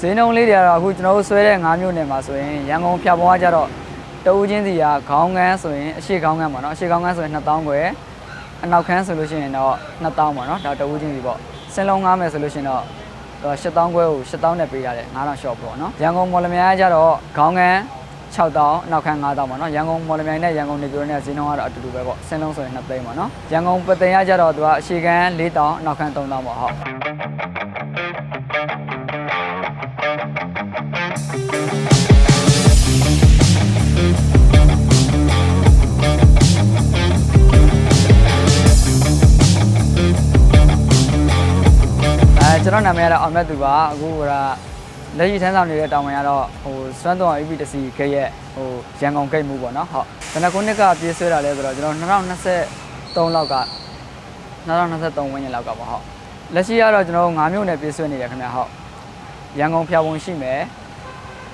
ဈေးနှုန်းလေးတွေကတော့အခုကျွန်တော်တို့ဆွဲတဲ့၅မျိုးနယ်မှာဆိုရင်ရန်ကုန်ဖြတ်ပေါ်ကကြတော့တဦးချင်းစီကခေါင်းကန်းဆိုရင်အရှိခေါင်းကန်းပေါ့နော်အရှိခေါင်းကန်းဆိုရင်2000ကျွဲအနောက်ခန်းဆိုလို့ရှိရင်တော့2000ပေါ့နော်ဒါတဦးချင်းစီပေါ့စင်လုံးငားမယ်ဆိုလို့ရှိရင်တော့တော့8000ကျွဲကို8000နဲ့ပေးရတယ်9000 short ပေါ့နော်ရန်ကုန်မော်လမြိုင်ကကြတော့ခေါင်းကန်း6000အနောက်ခန်း9000ပေါ့နော်ရန်ကုန်မော်လမြိုင်နဲ့ရန်ကုန်နေပြည်တော်နဲ့ဈေးနှုန်းကတော့အတူတူပဲပေါ့စင်လုံးဆိုရင်2သိန်းပေါ့နော်ရန်ကုန်ပသိမ်ကကြတော့သူကအရှိခန်း4000အနောက်ခန်း3000ပေါ့ဟုတ် ကျွန်တော်နာမည်ကတော့အောင်မြတ်သူပါအခုကလက်ရှိထမ်းဆောင်နေတဲ့တာဝန်ကတော့ဟိုစွမ်းတော် EP တစီခရဲ့ဟိုရန်ကုန်ဂိတ်မှုပေါ့နော်ဟုတ်ဘယ်နှခုနှစ်ကပြေးဆွဲတာလဲဆိုတော့ကျွန်တော်2023လောက်က2023ဝန်းကျင်လောက်ကပေါ့ဟုတ်လက်ရှိကတော့ကျွန်တော်9မြို့နယ်ပြေးဆွဲနေတယ်ခင်ဗျဟုတ်ရန်ကုန်ဖြာပုံရှိမယ်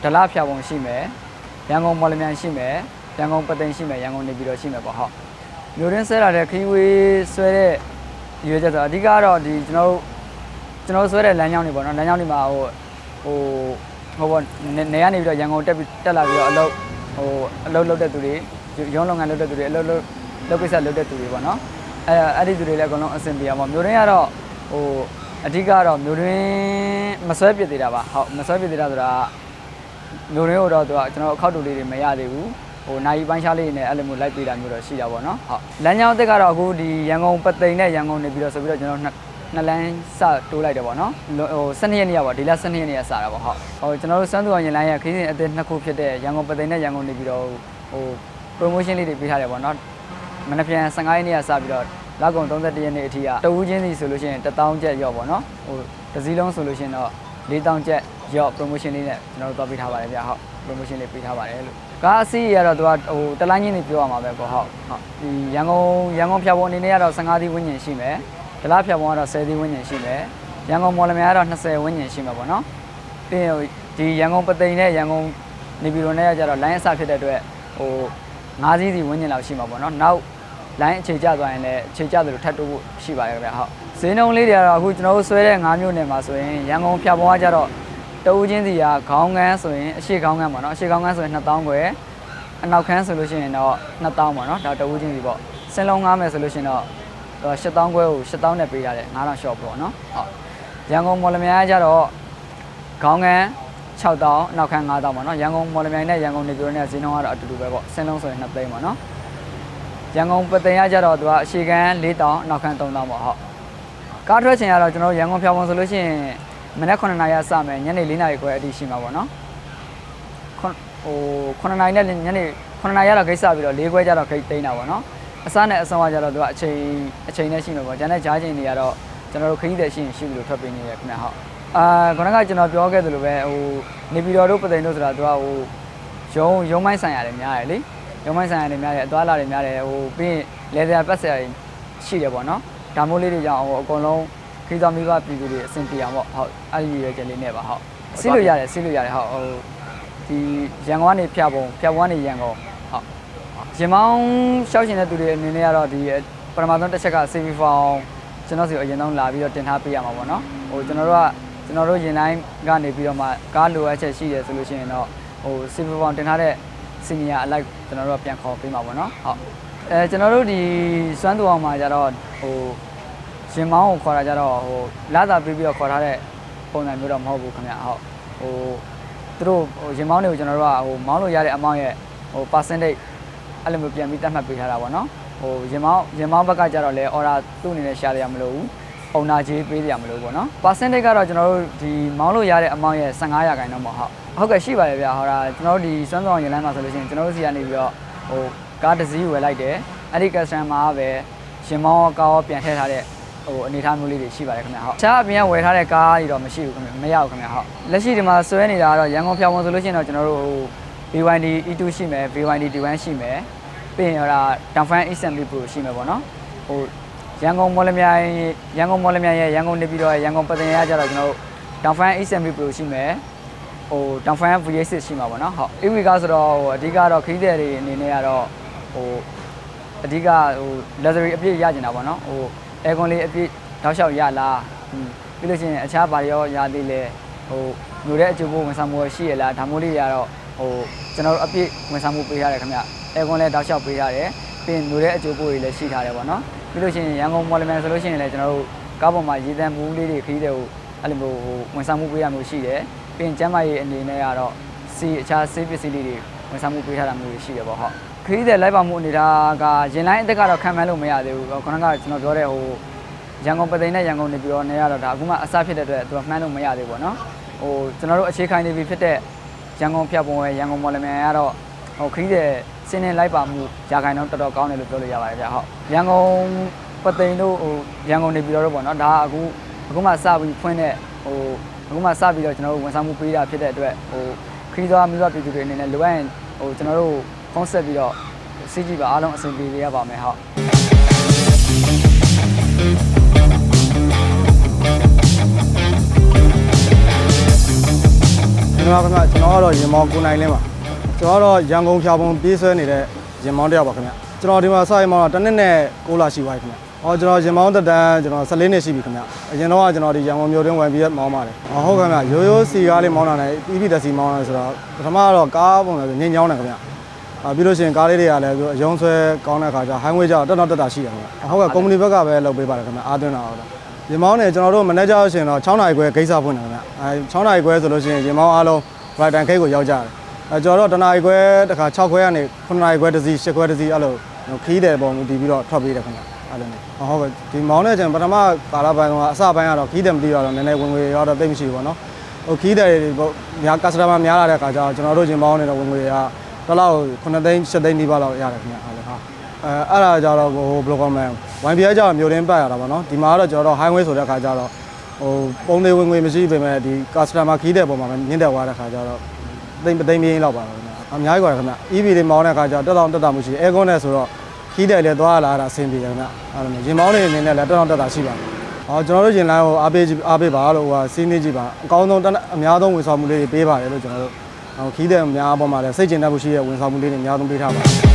ဒလဖြာပုံရှိမယ်ရန်ကုန်မော်လမြိုင်ရှိမယ်ရန်ကုန်ပသိမ်ရှိမယ်ရန်ကုန်နေပြည်တော်ရှိမယ်ပေါ့ဟုတ်မြို့ရင်းဆွဲလာတဲ့ခီးဝေးဆွဲတဲ့ရွေးချက်ဆိုတော့အဓိကကတော့ဒီကျွန်တော်တို့ ကျွန်တော်ဆွဲတဲ့လမ်းကြောင်းတွေပေါ့နော်လမ်းကြောင်းတွေမှာဟိုဟိုဟိုပေါ့နေနေရနေပြီးတော့ရန်ကုန်တက်ပြီးတက်လာပြီးတော့အလုပ်ဟိုအလုပ်လုပ်တဲ့သူတွေရုံးလုပ်ငန်းလုပ်တဲ့သူတွေအလုပ်လုပ်လုပ်ကိစ္စလုပ်တဲ့သူတွေပေါ့နော်အဲအဲ့ဒီသူတွေလည်းအကုန်လုံးအဆင်ပြေအောင်ပေါ့မျိုးရင်းကတော့ဟိုအဓိကကတော့မျိုးရင်းမဆွဲပြစ်သေးတာပါဟုတ်မဆွဲပြစ်သေးတာဆိုတာမျိုးရင်းကိုတော့သူကကျွန်တော်အခောက်တူလေးတွေမရသေးဘူးဟိုနိုင်ပိုင်းခြားလေးနဲ့အဲ့လိုမျိုးလိုက်ပေးတာမျိုးတော့ရှိတာပေါ့နော်ဟုတ်လမ်းကြောင်းအစ်စ်ကတော့အခုဒီရန်ကုန်ပသိမ်နဲ့ရန်ကုန်နေပြီးတော့ဆိုပြီးတော့ကျွန်တော် နှစ်နှစ်လန်းစတိုးလိုက်တယ်ပေါ့နော်လွန်ဟို12ရက်နေ့ကပေါ့ဒီလ12ရက်နေ့ကစတာပေါ့ဟုတ်ဟိုကျွန်တော်တို့စမ်းသူအောင်ရင်လိုင်းရဲ့ခီးစဉ်အသစ်နှစ်ခုဖြစ်တဲ့ရန်ကုန်ပသိမ်နဲ့ရန်ကုန်နေပြီးတော့ဟို promotion လေးတွေပေးထားတယ်ပေါ့နော်မနေ့ပြန်15ရက်နေ့ကစပြီးတော့လောက်ကုန်31ရက်နေ့အထိကတဝူးချင်းစီဆိုလို့ရှိရင်1000ကျပ်ရော့ပေါ့နော်ဟိုတစ်စည်းလုံးဆိုလို့ရှိရင်တော့4000ကျပ်ရော့ promotion လေးနဲ့ကျွန်တော်တို့သွားပေးထားပါတယ်ဗျဟုတ် promotion လေးပေးထားပါတယ်လို့ကားအစီးရတော့သူကဟိုတလိုင်းချင်းနေပြောရမှာပဲပေါ့ဟုတ်ဟုတ်ဒီရန်ကုန်ရန်ကုန်ဖြာပေါ်အနေနဲ့ကတော့15သီးဝန်းကျင်ရှိမယ် ဒလားဖြတ်ပုံကတော့10သီးဝန်းကျင်ရှိမယ်ရန်ကုန်မော်လမြိုင်ကတော့20ဝန်းကျင်ရှိမှာပေါ့နော်ပြီးရင်ဒီရန်ကုန်ပသိမ်နဲ့ရန်ကုန်နေပြည်တော်နဲ့ကကြတော့ line အစဖြစ်တဲ့အတွက်ဟို9စီးစီဝန်းကျင်လောက်ရှိမှာပေါ့နော်နောက် line အခြေကျသွားရင်လည်းအခြေကျသလိုထပ်တိုးဖို့ရှိပါတယ်ခင်ဗျဟုတ်ဈေးနှုန်းလေးတွေကတော့အခုကျွန်တော်တို့ဆွဲတဲ့9မြို့နယ်မှာဆိုရင်ရန်ကုန်ဖြတ်ပုံကကြတော့တဦးချင်းစီကခေါင်းကန်းဆိုရင်အရှိခေါင်းကန်းပေါ့နော်အရှိခေါင်းကန်းဆိုရင်2000ကျွဲအနောက်ခန်းဆိုလို့ရှိရင်တော့2000ပေါ့နော်ဒါတဦးချင်းစီပေါ့စင်လုံးငားမယ်ဆိုလို့ရှိရင်တော့ တော့8000ခွဲကို8000နဲ့ပေးရတယ်9000 short ပေါ့နော်ဟုတ်ရန်ကုန်မော်လမြိုင်ကကြတော့ခေါင်းကန်း6000နောက်ခန်း9000ပေါ့နော်ရန်ကုန်မော်လမြိုင်နဲ့ရန်ကုန်နေပြည်တော်နဲ့ဈေးနှုန်းကတော့အတူတူပဲပေါ့စင်းလုံးဆိုရင်2သိန်းပေါ့နော်ရန်ကုန်ပသိမ်ကကြတော့သူကအရှိကန်း4000နောက်ခန်း3000ပေါ့ဟုတ်ကားထွက်ချိန်ကတော့ကျွန်တော်ရန်ကုန်ဖြောင်းပုံဆိုလို့ရှိရင်မနက်9နာရီစမယ်ညနေ4နာရီခွဲအထိရှိမှာပေါ့နော်ခွန်ဟို9နာရီနဲ့ညနေ9နာရီကတော့ဂိတ်စပြီးတော့4ခွဲကျတော့ဂိတ်သိမ်းတာပေါ့နော် အစနဲ့အဆုံးကကြတော့သူကအချိန်အချိန်နဲ့ရှိမှာပေါ့။ကျန်တဲ့ဂျားချိန်တွေကတော့ကျွန်တော်တို့ခရီးသည်ရှိရင်ရှိပြီလို့ထွက်ပေးနေရခင်ဗျဟုတ်။အာခုနကကျွန်တော်ပြောခဲ့သလိုပဲဟိုနေပြည်တော်တို့ပသိမ်တို့ဆိုတာသူကဟိုရုံးရုံးမိုင်းဆိုင်ရတယ်များတယ်လေ။ရုံးမိုင်းဆိုင်ရတယ်များတယ်အသွားလာတွေများတယ်ဟိုပြီးရင်လေဆရာပတ်ဆရာတွေရှိတယ်ပေါ့နော်။ဒါမိုးလေးတွေကြောင့်ဟိုအကုန်လုံးခရီးသွားမိဘပြည်သူတွေအဆင်ပြေအောင်ပေါ့ဟုတ်အဲ့ဒီရွေးချက်လေးနဲ့ပါဟုတ်။စီးလို့ရတယ်စီးလို့ရတယ်ဟုတ်ဟိုဒီရန်ကုန်ကနေဖြတ်ပုံဖြတ်ပုံကနေရန်ကုန်ဟုတ် ရင်မောင်းရှောက်ရှင်တဲ့သူတွေအနေနဲ့ကတော့ဒီပထမဆုံးတစ်ချက်က CV form ကျွန်တော်စီကိုအရင်ဆုံးလာပြီးတော့တင်ထားပေးရမှာပေါ့နော်ဟိုကျွန်တော်တို့ကကျွန်တော်တို့ရင်တိုင်းကနေပြီးတော့မှကားလိုအပ်ချက်ရှိတယ်ဆိုလို့ရှိရင်တော့ဟို CV form တင်ထားတဲ့ senior အလိုက်ကျွန်တော်တို့ကပြန်ခေါ်ပေးမှာပေါ့နော်ဟုတ်အဲကျွန်တော်တို့ဒီစွမ်းသူအောင်မှာကြတော့ဟိုရင်မောင်းကိုခေါ်တာကြတော့ဟိုလာတာပြီးပြီးတော့ခေါ်ထားတဲ့ပုံစံမျိုးတော့မဟုတ်ဘူးခင်ဗျဟုတ်ဟိုသူတို့ဟိုရင်မောင်းတွေကိုကျွန်တော်တို့ကဟိုမောင်းလို့ရတဲ့အမောင်းရဲ့ဟို percentage အဲ့လိုမျိုးပြန်ပြီးတတ်မှတ်ပေးထားတာပေါ့နော်ဟိုရင်မောင်းရင်မောင်းဘက်ကကြတော့လေ order သူ့အနေနဲ့ရှာရရမလို့ဘူးပုံနာကြီးပေးရမလို့ပေါ့နော် percentage ကတော့ကျွန်တော်တို့ဒီမောင်းလို့ရတဲ့အမောင်းရဲ့15ရာခိုင်နှုန်းပေါ့ဟုတ်ဟုတ်ကဲ့ရှိပါတယ်ဗျာဟောတာကျွန်တော်တို့ဒီစွမ်းဆောင်ရလမ်းမှာဆိုလို့ရှိရင်ကျွန်တော်တို့စီကနေပြီးတော့ဟိုကားတစ်စီးဝယ်လိုက်တယ်အဲ့ဒီ customer ကပဲရင်မောင်းကားပြန်ထည့်ထားတဲ့ဟိုအနေထားမျိုးလေးတွေရှိပါတယ်ခင်ဗျာဟုတ်တခြားအပြင်ကဝယ်ထားတဲ့ကားတွေတော့မရှိဘူးခင်ဗျာမရဘူးခင်ဗျာဟုတ်လက်ရှိဒီမှာဆွဲနေတာကတော့ရန်ကုန်ဖြောင်းဝင်ဆိုလို့ရှိရင်တော့ကျွန်တော်တို့ဟို BYD E2 ရှိမယ် BYD D1 ရှိမယ်ပြီးရင်ဟိုဒါ Downfan Assembly Pro ရှိမယ်ပေါ့နော်ဟိုရန်ကုန်မော်လမြိုင်ရန်ကုန်မော်လမြိုင်ရဲ့ရန်ကုန်နေပြီးတော့ရန်ကုန်ပသိမ်ရကြတော့ကျွန်တော်တို့ Downfan Assembly Pro ရှိမယ်ဟို Downfan V6 ရှိမှာပေါ့နော်ဟုတ် EV ကဆိုတော့ဟိုအဓိကတော့ခရီးသည်တွေအနေနဲ့ကတော့ဟိုအဓိကဟို luxury အပြည့်ရကျင်တာပေါ့နော်ဟို aircon လေးအပြည့်တောက်လျှောက်ရလားဟွန်းပြီးလို့ရှိရင်အခြားဘာတွေရောရသေးလဲဟိုမျိုးတဲ့အကျိုးပို့ဝန်ဆောင်မှုရှိရလားဒါမျိုးလေးတွေကတော့ ဟိုကျွန်တော်တို့အပြည့်ဝန်ဆောင်မှုပေးထားတယ်ခင်ဗျအဲကွန်လည်းတောက်လျှောက်ပေးထားတယ်ပြီးရင်မျိုးတဲ့အကျိုးပို့တွေလည်းရှိထားတယ်ပေါ့နော်ပြီးလို့ရှိရင်ရန်ကုန်မော်လမြိုင်ဆိုလို့ရှိရင်လည်းကျွန်တော်တို့ကားပေါ်မှာရေတံမှုလေးတွေခရီးတွေကိုအဲ့လိုမျိုးဟိုဝန်ဆောင်မှုပေးရမျိုးရှိတယ်ပြီးရင်ကျမ်းမာရေးအနေနဲ့ကတော့စီအခြားဆေးပစ္စည်းလေးတွေဝန်ဆောင်မှုပေးထားတာမျိုးတွေရှိတယ်ပေါ့ဟုတ်ခရီးတဲ့လိုက်ပါမှုအနေထားကရင်လိုင်းအသက်ကတော့ခံမှန်းလို့မရသေးဘူးခုနကကျွန်တော်ပြောတဲ့ဟိုရန်ကုန်ပသိမ်နဲ့ရန်ကုန်နေပြီးတော့နေရတော့ဒါအခုမှအစဖြစ်တဲ့အတွက်သူကမှန်းလို့မရသေးဘူးပေါ့နော်ဟိုကျွန်တော်တို့အခြေခိုင်နေပြီဖြစ်တဲ့ ရန်ကုန်ဖြတ်ပုံရဲ့ရန်ကုန်မော်လမြိုင်ကတော့ဟိုခရီးတဲ့စင်းနေလိုက်ပါမှုရာခိုင်နှုန်းတော်တော်ကောင်းတယ်လို့ပြောလို့ရပါတယ်ဗျဟုတ်ရန်ကုန်ပသိမ်တို့ဟိုရန်ကုန်နေပြီးတော့ပေါ့နော်ဒါကအခုအခုမှစပြီးဖွင့်တဲ့ဟိုအခုမှစပြီးတော့ကျွန်တော်တို့ဝန်ဆောင်မှုပေးတာဖြစ်တဲ့အတွက်ဟိုခရီးသွားမျိုးပြည်သူတွေအနေနဲ့လိုအပ်ရင်ဟိုကျွန်တော်တို့ဖုန်းဆက်ပြီးတော့စီးကြည့်ပါအားလုံးအဆင်ပြေရပါမယ်ဟုတ် ကျွန်တော်ကခင်ဗျကျွန်တော်ကတော့ရင်မောင်းကိုနိုင်လင်းပါကျွန်တော်ကတော့ရန်ကုန်ဖြာပုံပြေးဆွဲနေတဲ့ရင်မောင်းတယောက်ပါခင်ဗျကျွန်တော်ဒီမှာစရင်မောင်းတော့တစ်နှစ်နဲ့6လရှိပါပြီခင်ဗျဟောကျွန်တော်ရင်မောင်းတက်တန်းကျွန်တော်14နှစ်ရှိပြီခင်ဗျအရင်တော့ကကျွန်တော်ဒီရန်ကုန်မြို့တွင်းဝင်ပြီးမောင်းပါတယ်ဟုတ်ခင်ဗျရိုးရိုးစီကားလေးမောင်းတာနဲ့ပြီးပြီးတက်စီမောင်းတာဆိုတော့ပထမကတော့ကားပုံစံဆိုငင်းညောင်းတယ်ခင်ဗျအာပြီးလို့ရှိရင်ကားလေးတွေကလည်းအယုံဆွဲကောင်းတဲ့ခါကျဟိုင်းဝေးကျတော့တက်တော့တက်တာရှိတယ်ခင်ဗျဟုတ်ကဲ့ကုမ္ပဏီဘက်ကပဲလုပ်ပေးပါတယ်ခင်ဗျအားသွင်းတာတော့ ရင်မောင်းနေကျွန်တော်တို့မန်နေဂျာဆိုရင်တော့6နာရီခွဲဂိတ်စာဖွင့်တယ်ခင်ဗျအဲ6နာရီခွဲဆိုလို့ရှိရင်ရင်မောင်းအားလုံး right time ခိတ်ကိုရောက်ကြတယ်အဲကျွန်တော်တို့တနာရီခွဲတစ်ခါ6ခွဲကနေ9နာရီခွဲတစ်စီး10ခွဲတစ်စီးအဲ့လိုခီးတယ်ပုံတည်ပြီးတော့ထွက်ပေးတယ်ခင်ဗျအဲ့လိုမျိုးဟုတ်ကဲ့ဒီမောင်းတဲ့ချိန်ပထမကာလပိုင်းကအစပိုင်းကတော့ခီးတယ်မတည်တော့နည်းနည်းဝင်ငွေရောတော့သိမရှိဘူးပေါ့နော်ဟိုခီးတယ်တွေများ customer များလာတဲ့အခါကျတော့ကျွန်တော်တို့ချင်းမောင်းနေတဲ့ဝင်ငွေကတစ်လောက်9သိန်း10သိန်းဒီပါလောက်ရတယ်ခင်ဗျအဲ့လိုဟာ အဲအဲ့ဒါကြတော့ဟိုဘယ်လိုကောင်းမလဲဝိုင်ပြဲကြတော့မြို့ရင်းပတ်ရတာပေါ့နော်ဒီမှာကတော့ကျွန်တော်တို့ highway ဆိုတဲ့အခါကျတော့ဟိုပုံသေးဝင်ငွေမရှိပေမဲ့ဒီ customer ခီးတဲ့ပုံမှာမြင့်တက်သွားတဲ့အခါကျတော့သိမ့်သိမ့်ပြင်းလောက်ပါတော့အများကြီးပါခင်ဗျ EV တွေမောင်းတဲ့အခါကျတော့တက်တောင်တက်တာမှုရှိ aircon နဲ့ဆိုတော့ခီးတယ်လည်းသွားလာတာအဆင်ပြေတယ်ခင်ဗျအဲ့လိုမျိုးရင်မောင်းနေနေနဲ့လည်းတက်တောင်တက်တာရှိပါတယ်ဟောကျွန်တော်တို့ရင်လိုင်းဟိုအားပေးအားပေးပါလို့ဟိုစီးနေကြည့်ပါအကောင်းဆုံးအများဆုံးဝန်ဆောင်မှုလေးတွေပေးပါတယ်လို့ကျွန်တော်တို့ဟိုခီးတယ်အများအပေါ်မှာလည်းစိတ်ကျင်တတ်မှုရှိတဲ့ဝန်ဆောင်မှုလေးတွေအများဆုံးပေးထားပါတယ်